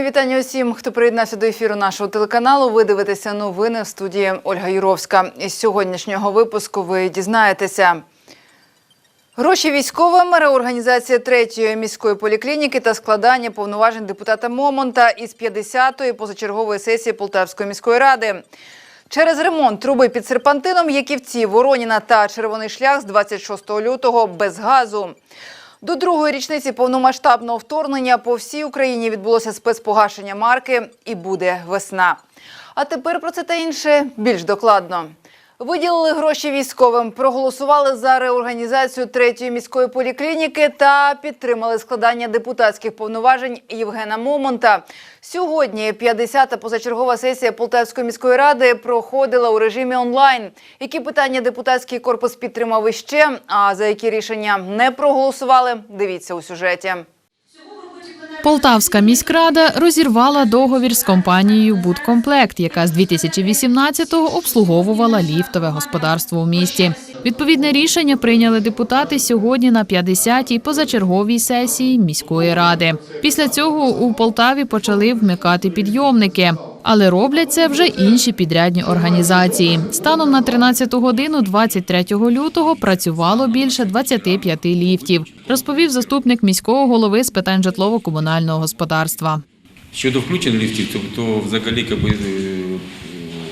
Мої вітання усім, хто приєднався до ефіру нашого телеканалу. Ви дивитеся новини в студії Ольга Юровська. Із сьогоднішнього випуску ви дізнаєтеся. Гроші військовим, реорганізація третьої міської поліклініки та складання повноважень депутата Момонта із 50-ї позачергової сесії Полтавської міської ради. Через ремонт труби під серпантином Яківці, Вороніна та Червоний шлях з 26 лютого без газу. До другої річниці повномасштабного вторгнення по всій Україні відбулося спецпогашення марки і буде весна. А тепер про це та інше більш докладно. Виділили гроші військовим, проголосували за реорганізацію третьої міської поліклініки та підтримали складання депутатських повноважень Євгена Момонта. Сьогодні 50-та позачергова сесія Полтавської міської ради проходила у режимі онлайн. Які питання депутатський корпус підтримав іще, а за які рішення не проголосували, дивіться у сюжеті. Полтавська міськрада розірвала договір з компанією «Будкомплект», яка з 2018-го обслуговувала ліфтове господарство у місті. Відповідне рішення прийняли депутати сьогодні на 50-й позачерговій сесії міської ради. Після цього у Полтаві почали вмикати підйомники. Але роблять це вже інші підрядні організації. Станом на 13 годину 23 лютого працювало більше 25 ліфтів, розповів заступник міського голови з питань житлово-комунального господарства. Щодо включення ліфтів, то, взагалі якби, е,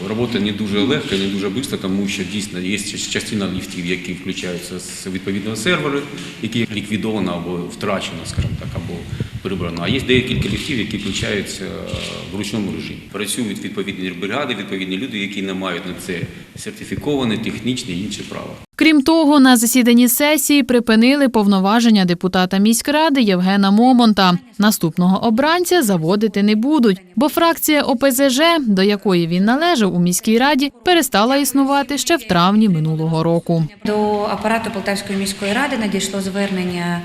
робота не дуже легка, не дуже швидко, тому що дійсно є частина ліфтів, які включаються з відповідного серверу, які ліквідовано або втрачено, скажімо так, або прибрано. А є декілька ліфтів, які включаються в ручному режимі. Працюють відповідні бригади, відповідні люди, які не мають на це сертифіковане, технічне і інше права. Крім того, на засіданні сесії припинили повноваження депутата міськради Євгена Момонта. Наступного обранця заводити не будуть, бо фракція ОПЗЖ, до якої він належав у міській раді, перестала існувати ще в травні минулого року. До апарату Полтавської міської ради надійшло звернення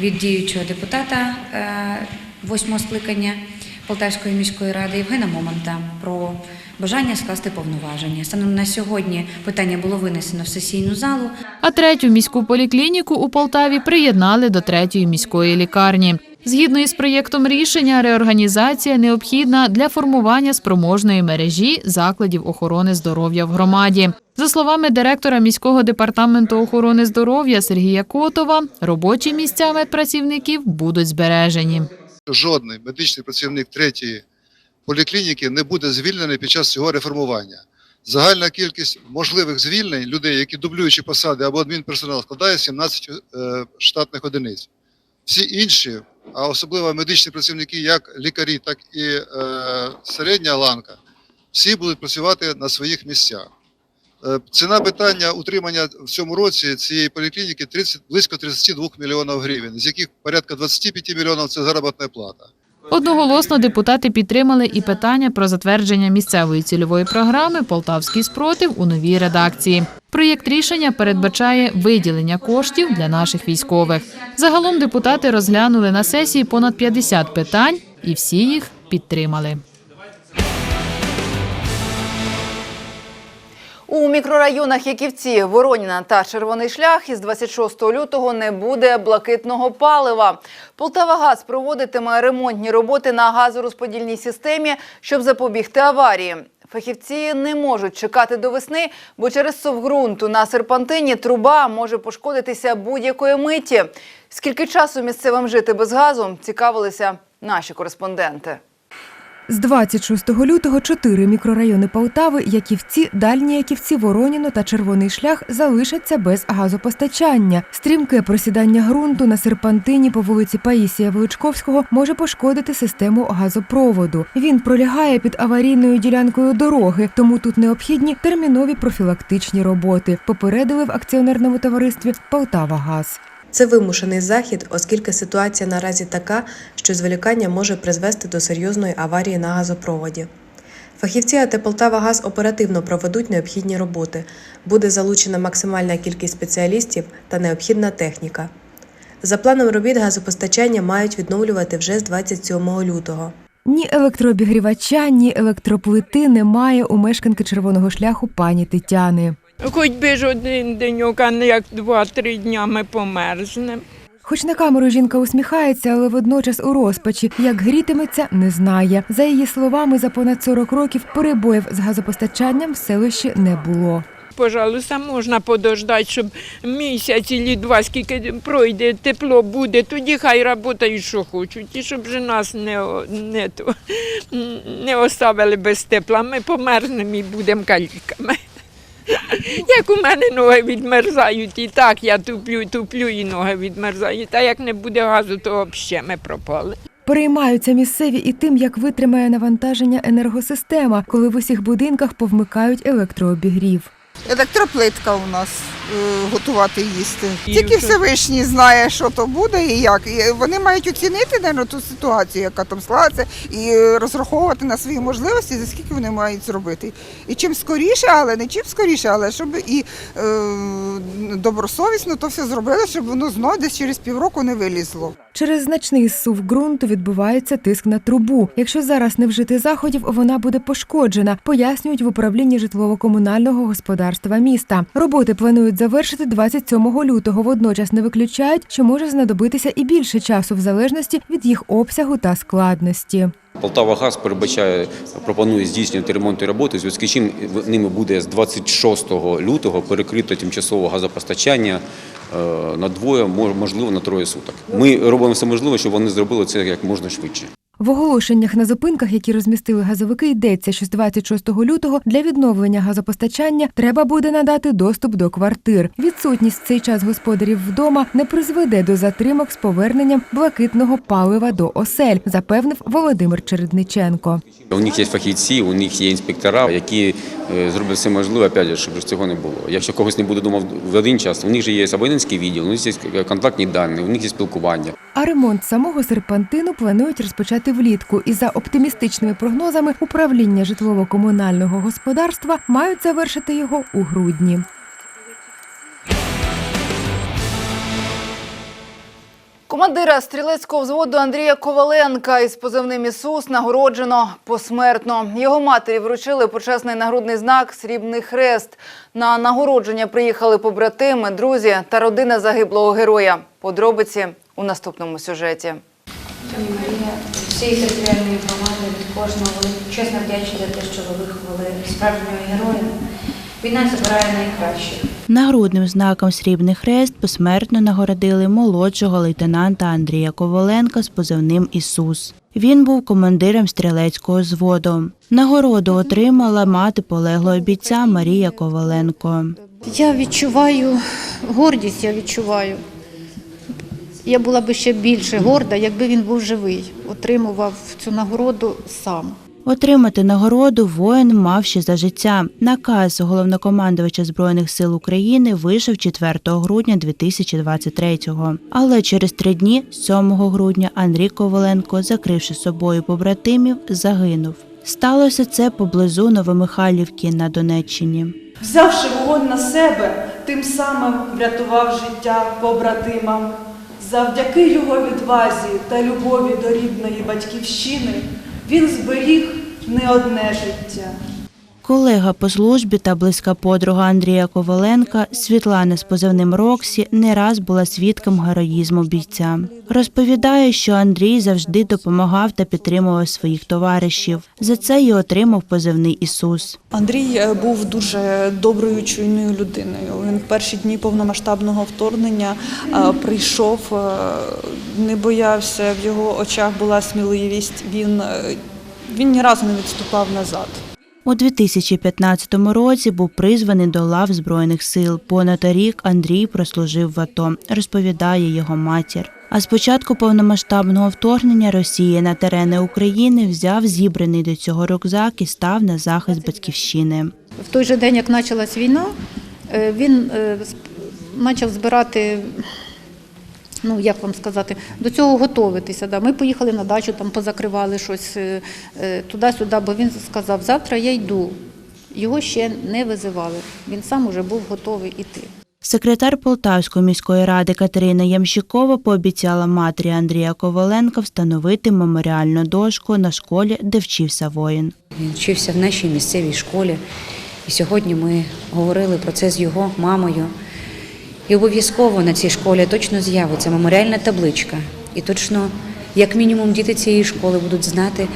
від діючого депутата е, восьмого скликання Полтавської міської ради Євгена Момонта про бажання скласти повноваження. Станом на сьогодні питання було винесено в сесійну залу. А третю міську поліклініку у Полтаві приєднали до третьої міської лікарні. Згідно із проєктом рішення, реорганізація необхідна для формування спроможної мережі закладів охорони здоров'я в громаді. За словами директора міського департаменту охорони здоров'я Сергія Котова, робочі місця медпрацівників будуть збережені. жодний медичний працівник третьої поліклініки не буде звільнений під час цього реформування. Загальна кількість можливих звільнень людей, які дублюючі посади або адмінперсонал, складає 17 е, штатних одиниць. Всі інші, а особливо медичні працівники, як лікарі, так і е, середня ланка, всі будуть працювати на своїх місцях. Е, Ціна питання утримання в цьому році цієї поліклініки 30, близько 32 мільйонів гривень, з яких порядка 25 мільйонів – це заробітна плата. Одноголосно депутати підтримали і питання про затвердження місцевої цільової програми Полтавський спротив у новій редакції. Проєкт рішення передбачає виділення коштів для наших військових. Загалом депутати розглянули на сесії понад 50 питань, і всі їх підтримали. У мікрорайонах Яківці, Вороніна та Червоний шлях із 26 лютого не буде блакитного палива. Полтавагаз проводитиме ремонтні роботи на газорозподільній системі, щоб запобігти аварії. Фахівці не можуть чекати до весни, бо через совґрунту на серпантині труба може пошкодитися будь-якої миті. Скільки часу місцевим жити без газу, цікавилися наші кореспонденти. З 26 лютого чотири мікрорайони Полтави, Яківці, Дальні Яківці, Вороніно та Червоний шлях залишаться без газопостачання. Стрімке просідання ґрунту на серпантині по вулиці Паїсія Величковського може пошкодити систему газопроводу. Він пролягає під аварійною ділянкою дороги, тому тут необхідні термінові профілактичні роботи. Попередили в акціонерному товаристві Полтавагаз. Це вимушений захід, оскільки ситуація наразі така, що зволікання може призвести до серйозної аварії на газопроводі. Фахівці АТ «Полтавагаз» оперативно проведуть необхідні роботи. Буде залучена максимальна кількість спеціалістів та необхідна техніка. За планом робіт газопостачання мають відновлювати вже з 27 лютого. Ні електрообігрівача, ні електроплити немає у мешканки червоного шляху пані Тетяни. Хоч би ж один деньок, а не як два-три дня ми померзнемо. Хоч на камеру жінка усміхається, але водночас у розпачі, як грітиметься, не знає. За її словами, за понад 40 років перебоїв з газопостачанням в селищі не було. Пожалуйста, можна подождати, щоб місяць і два, скільки пройде, тепло буде, тоді хай працюють, що хочуть, і щоб же нас не, не, не оставили без тепла. Ми померзнемо і будемо каліками. Як у мене ноги відмерзають, і так я туплю, туплю, і ноги відмерзають. А як не буде газу, то взагалі ми пропали. Переймаються місцеві і тим, як витримає навантаження енергосистема, коли в усіх будинках повмикають електрообігрів. Електроплитка у нас готувати їсти. І Тільки Всевишній знає, що то буде і як. І вони мають оцінити наверно, ту ситуацію, яка там склалася, і е, розраховувати на свої можливості, за скільки вони мають зробити. І чим скоріше, але не чим скоріше, але щоб і е, добросовісно то все зробили, щоб воно знову десь через півроку не вилізло. Через значний зсув ґрунту відбувається тиск на трубу. Якщо зараз не вжити заходів, вона буде пошкоджена, пояснюють в управлінні житлово-комунального господарства міста. Роботи планують завершити 27 лютого. Водночас не виключають, що може знадобитися і більше часу в залежності від їх обсягу та складності. Полтава Газ передбачає, пропонує здійснювати ремонтні роботи, в зв'язку з чим ними буде з 26 лютого перекрито тимчасове газопостачання е, на двоє, мож- можливо, на троє суток. Ми робимо все можливе, щоб вони зробили це як можна швидше. В оголошеннях на зупинках, які розмістили газовики, йдеться, що з 26 лютого для відновлення газопостачання треба буде надати доступ до квартир. Відсутність в цей час господарів вдома не призведе до затримок з поверненням блакитного палива до осель, запевнив Володимир Чередниченко. У них є фахівці, у них є інспектора, які е, зроблять все можливе, опять щоб цього не було. Якщо когось не буде вдома в один час, у них же є абонентський відділ, у них є контактні дані, у них є спілкування. А ремонт самого серпантину планують розпочати влітку. І за оптимістичними прогнозами управління житлово-комунального господарства мають завершити його у грудні. Командира стрілецького взводу Андрія Коваленка із позивним Ісус нагороджено посмертно. Його матері вручили почесний нагрудний знак Срібний хрест. На нагородження приїхали побратими, друзі та родина загиблого героя. Подробиці у наступному сюжеті. Пані Марія, всієї територіальної громади від кожного чесно вдячні за те, що ви виховали справжнього героя. Війна забирає найкращих. Нагрудним знаком Срібний хрест посмертно нагородили молодшого лейтенанта Андрія Коваленка з позивним Ісус. Він був командиром стрілецького зводу. Нагороду отримала мати полеглого бійця Марія Коваленко. Я відчуваю гордість, я відчуваю. Я була би ще більше горда, якби він був живий, отримував цю нагороду сам. Отримати нагороду воїн мав ще за життя. Наказ головнокомандувача збройних сил України вийшов 4 грудня 2023-го. Але через три дні, 7 грудня, Андрій Коваленко, закривши собою побратимів, загинув. Сталося це поблизу Новомихайлівки на Донеччині. Взявши вогонь на себе, тим самим врятував життя побратимам. Завдяки його відвазі та любові до рідної батьківщини він зберіг не одне життя. Колега по службі та близька подруга Андрія Коваленка Світлана з позивним Роксі не раз була свідком героїзму бійця. Розповідає, що Андрій завжди допомагав та підтримував своїх товаришів. За це й отримав позивний Ісус. Андрій е, був дуже доброю чуйною людиною. Він в перші дні повномасштабного вторгнення е, прийшов, е, не боявся, в його очах була сміливість. Він, він ні разу не відступав назад. У 2015 році був призваний до лав Збройних сил. Понад рік Андрій прослужив в АТО, розповідає його матір. А з початку повномасштабного вторгнення Росії на терени України взяв зібраний до цього рюкзак і став на захист батьківщини. В той же день, як почалась війна, е, він е, почав збирати, ну як вам сказати, до цього готуватися. Да. Ми поїхали на дачу, там позакривали щось е, е, туди-сюди, бо він сказав, завтра я йду. Його ще не визивали. Він сам уже був готовий іти. Секретар Полтавської міської ради Катерина Ямщикова пообіцяла матері Андрія Коваленка встановити меморіальну дошку на школі, де вчився воїн. Він вчився в нашій місцевій школі. І сьогодні ми говорили про це з його мамою. І обов'язково на цій школі точно з'явиться меморіальна табличка. І точно, як мінімум, діти цієї школи будуть знати,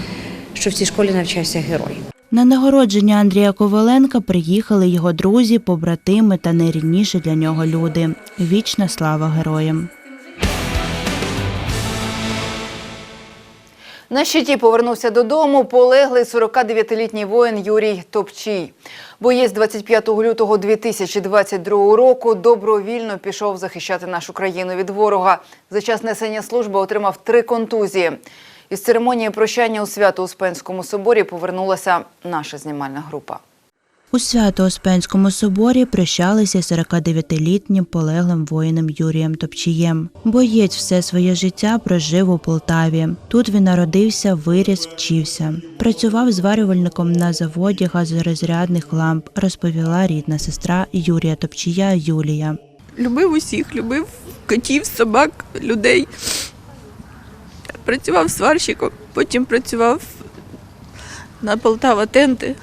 що в цій школі навчався герой. На нагородження Андрія Коваленка приїхали його друзі, побратими та найрідніші для нього люди. Вічна слава героям! На щиті повернувся додому полеглий 49-літній воїн Юрій Топчій. Боєць 25 лютого 2022 року добровільно пішов захищати нашу країну від ворога. За час несення служби отримав три контузії. Із церемонії прощання у Свято-Успенському соборі повернулася наша знімальна група. У Свято-Успенському соборі прощалися з 49-літнім полеглим воїном Юрієм Топчієм. Боєць все своє життя прожив у Полтаві. Тут він народився, виріс, вчився. Працював зварювальником на заводі газорозрядних ламп, розповіла рідна сестра Юрія Топчія Юлія. Любив усіх, любив котів, собак, людей. Працював сварщиком, потім працював на Полтава тенти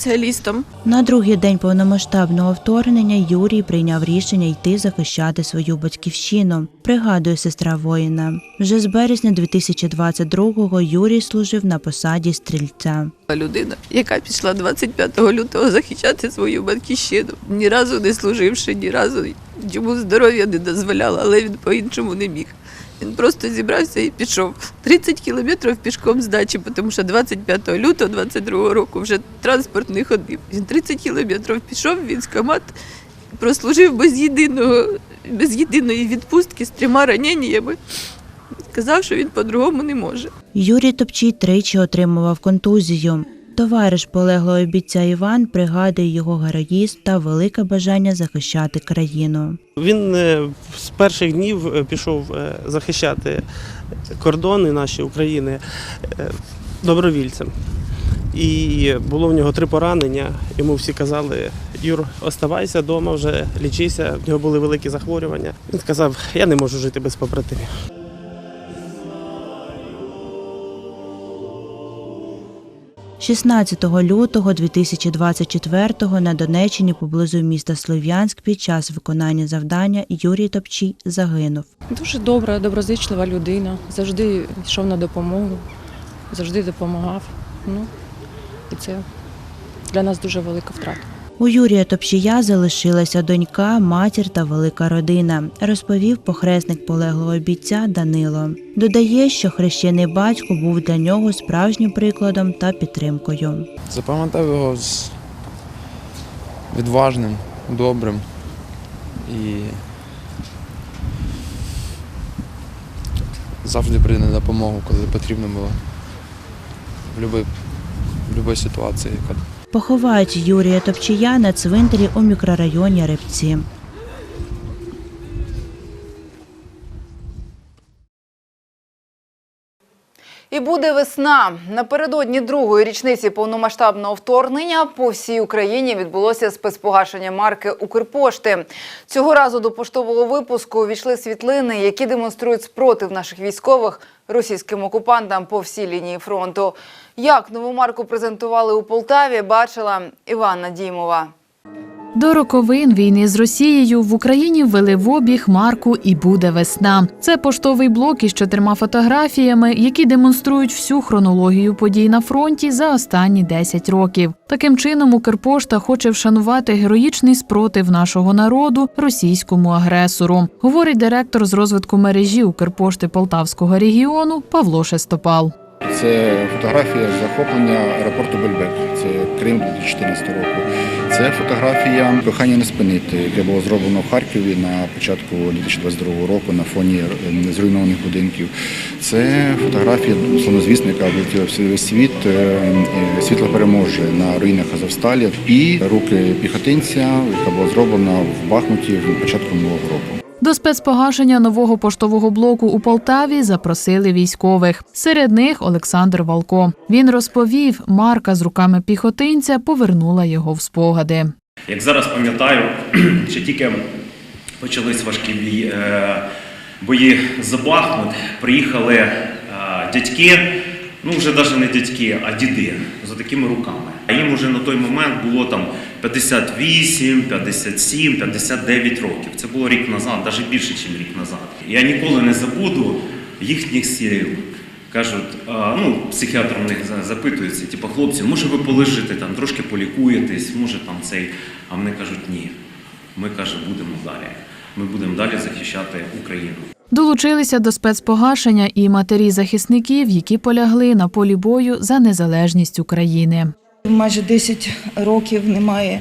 спеціалістом. На другий день повномасштабного вторгнення Юрій прийняв рішення йти захищати свою батьківщину. Пригадує сестра воїна. Вже з березня 2022-го Юрій служив на посаді стрільця. Людина, яка пішла 25 лютого захищати свою батьківщину, ні разу не служивши, ні разу йому здоров'я не дозволяло, але він по-іншому не міг. Він просто зібрався і пішов 30 кілометрів пішком з дачі, тому що 25 лютого 22 року вже транспорт не ходив. Він 30 кілометрів пішов в військкомат, прослужив без єдиного, без єдиної відпустки з трьома раненнями. Сказав, що він по-другому не може. Юрій Топчій тричі отримував контузію. Товариш полеглого бійця Іван пригадує його героїзм та велике бажання захищати країну. Він е, з перших днів е, пішов е, захищати кордони наші України добровільцем. І було в нього три поранення. Йому всі казали: Юр, оставайся вдома, вже лічися. В нього були великі захворювання. Він сказав, я не можу жити без побратимів. – 16 лютого 2024-го на Донеччині поблизу міста Слов'янськ під час виконання завдання Юрій Топчій загинув. Дуже добра, доброзичлива людина. Завжди йшов на допомогу, завжди допомагав. Ну, і це для нас дуже велика втрата. У Юрія Топчія залишилася донька, матір та велика родина, розповів похресник полеглого бійця Данило. Додає, що хрещений батько був для нього справжнім прикладом та підтримкою. Запам'ятав його з відважним, добрим і завжди прийде на допомогу, коли потрібно було. В будь-якій ситуації. Поховають Юрія Топчія на цвинтарі у мікрорайоні Рибці. І буде весна. Напередодні другої річниці повномасштабного вторгнення по всій Україні відбулося спецпогашення марки Укрпошти. Цього разу до поштового випуску увійшли світлини, які демонструють спротив наших військових російським окупантам по всій лінії фронту. Як нову марку презентували у Полтаві, бачила Іванна Дімова. До роковин війни з Росією в Україні ввели в обіг марку І буде весна. Це поштовий блок із чотирма фотографіями, які демонструють всю хронологію подій на фронті за останні 10 років. Таким чином, Укрпошта хоче вшанувати героїчний спротив нашого народу російському агресору, говорить директор з розвитку мережі Укрпошти Полтавського регіону Павло Шестопал. Це фотографія захоплення аеропорту Бельбек, це Крим 2014 року. Це фотографія кохання не спинити, яке було зроблено в Харкові на початку 2022 року на фоні е, зруйнованих будинків. Це фотографія славнозвісна, яка облетіла весь світ. е, е, Світло переможе на руїнах Азовсталі і руки піхотинця, яка була зроблена в Бахмуті в початку минулого року. До спецпогашення нового поштового блоку у Полтаві запросили військових. Серед них Олександр Валко. Він розповів, марка з руками піхотинця повернула його в спогади. Як зараз пам'ятаю, ще тільки почались важкі е, бої за Бахмут, приїхали е, дядьки, ну вже навіть не дядьки, а діди з такими руками. А їм вже на той момент було там 58, 57, 59 років. Це було рік назад, навіть більше, ніж рік назад. Я ніколи не забуду їхніх слів. Кажуть, а, ну, психіатр у них запитується, типу, хлопці, може ви полежите там, трошки полікуєтесь, може там цей. А вони кажуть, ні. Ми каже, будемо далі. Ми будемо далі захищати Україну. Долучилися до спецпогашення і матері захисників, які полягли на полі бою за незалежність України. Майже 10 років немає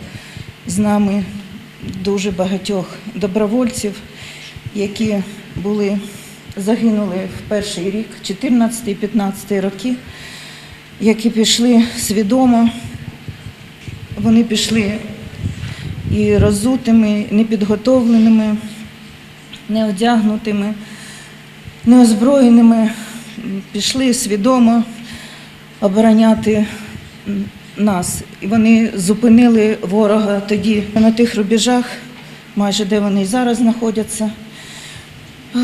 з нами дуже багатьох добровольців, які були загинули в перший рік, 14-15 роки, які пішли свідомо. Вони пішли і розутими, непідготовленими, неодягнутими, неозброєними, пішли свідомо обороняти нас. І вони зупинили ворога тоді на тих рубежах, майже де вони і зараз знаходяться, е,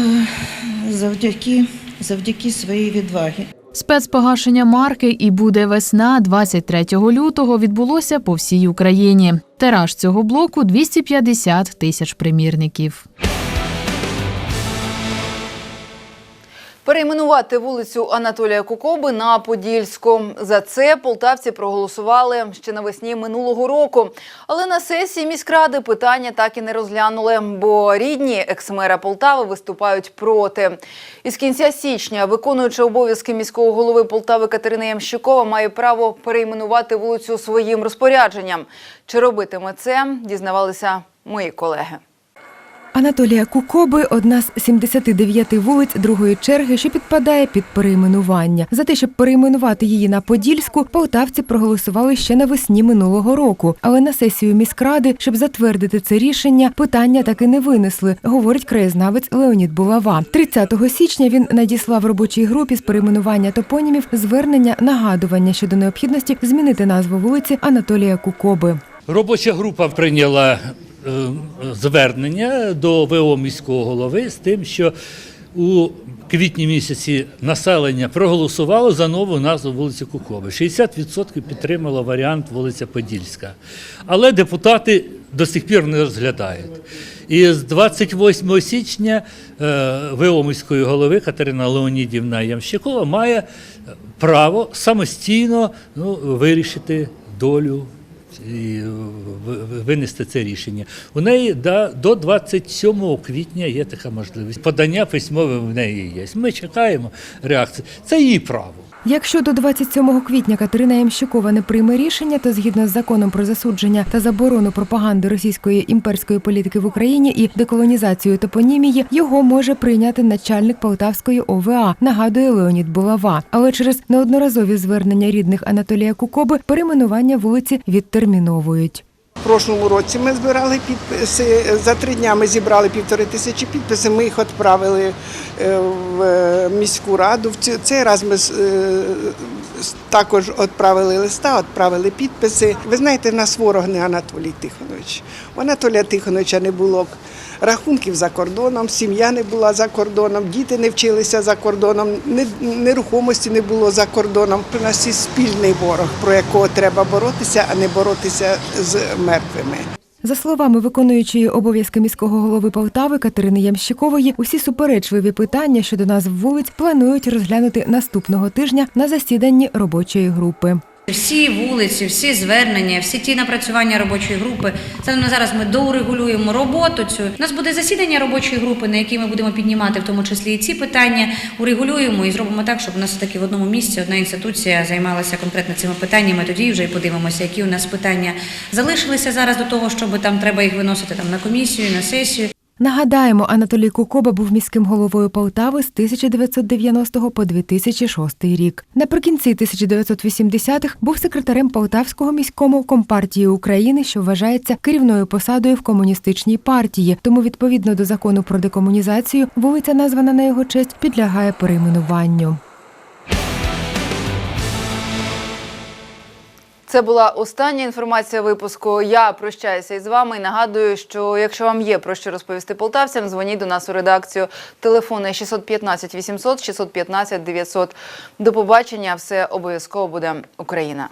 завдяки, завдяки своїй відвагі. Спецпогашення марки і буде весна 23 лютого відбулося по всій Україні. Тираж цього блоку 250 тисяч примірників. Перейменувати вулицю Анатолія Кукоби на Подільську. За це полтавці проголосували ще навесні минулого року. Але на сесії міськради питання так і не розглянули, бо рідні екс-мера Полтави виступають проти. Із кінця січня виконуючи обов'язки міського голови Полтави Катерина Ямщикова має право перейменувати вулицю своїм розпорядженням. Чи робитиме це, дізнавалися мої колеги. Анатолія Кукоби одна з 79 вулиць другої черги, що підпадає під перейменування. За те, щоб перейменувати її на Подільську, полтавці проголосували ще навесні минулого року. Але на сесію міськради, щоб затвердити це рішення, питання так і не винесли, говорить краєзнавець Леонід Булава. 30 січня він надіслав робочій групі з перейменування топонімів звернення нагадування щодо необхідності змінити назву вулиці Анатолія Кукоби. Робоча група прийняла звернення до ВО міського голови з тим, що у квітні місяці населення проголосувало за нову назву вулиці Кукови. 60% підтримало варіант вулиця Подільська. Але депутати до сих пір не розглядають. І з 28 січня е, ВО міської голови Катерина Леонідівна Ямщикова має право самостійно ну, вирішити долю і винести це рішення. У неї до 27 квітня є така можливість. Подання письмове в неї є. Ми чекаємо реакції. Це її право. Якщо до 27 квітня Катерина Ямщикова не прийме рішення, то згідно з законом про засудження та заборону пропаганди російської імперської політики в Україні і деколонізацію топонімії, його може прийняти начальник Полтавської ОВА, нагадує Леонід Булава. Але через неодноразові звернення рідних Анатолія Кукоби перейменування вулиці відтерміновують. Прошлому році ми збирали підписи. За три дня ми зібрали півтори тисячі підписів. Ми їх відправили е, в е, міську раду. В цей раз ми е, також відправили листа, відправили підписи. Ви знаєте, нас ворог не Анатолій Тихонович. У Анатолія Тихоновича не було рахунків за кордоном, сім'я не була за кордоном, діти не вчилися за кордоном, не- нерухомості не було за кордоном. У нас є спільний ворог, про якого треба боротися, а не боротися з мертвими. За словами виконуючої обов'язки міського голови Полтави Катерини Ямщикової, усі суперечливі питання щодо назв вулиць планують розглянути наступного тижня на засіданні робочої групи. Всі вулиці, всі звернення, всі ті напрацювання робочої групи. Станом на зараз ми доурегулюємо роботу цю. У нас буде засідання робочої групи, на якій ми будемо піднімати в тому числі і ці питання. Урегулюємо і зробимо так, щоб у нас таки в одному місці одна інституція займалася конкретно цими питаннями. Тоді вже і подивимося, які у нас питання залишилися зараз до того, щоб там треба їх виносити там на комісію, на сесію. Нагадаємо, Анатолій Кукоба був міським головою Полтави з 1990 по 2006 рік. Наприкінці 1980-х був секретарем Полтавського міському компартії України, що вважається керівною посадою в комуністичній партії. Тому, відповідно до закону про декомунізацію, вулиця, названа на його честь, підлягає перейменуванню. Це була остання інформація випуску. Я прощаюся із вами і нагадую, що якщо вам є про що розповісти полтавцям, дзвоніть до нас у редакцію. Телефони 615 800 615 900. До побачення. Все обов'язково буде Україна.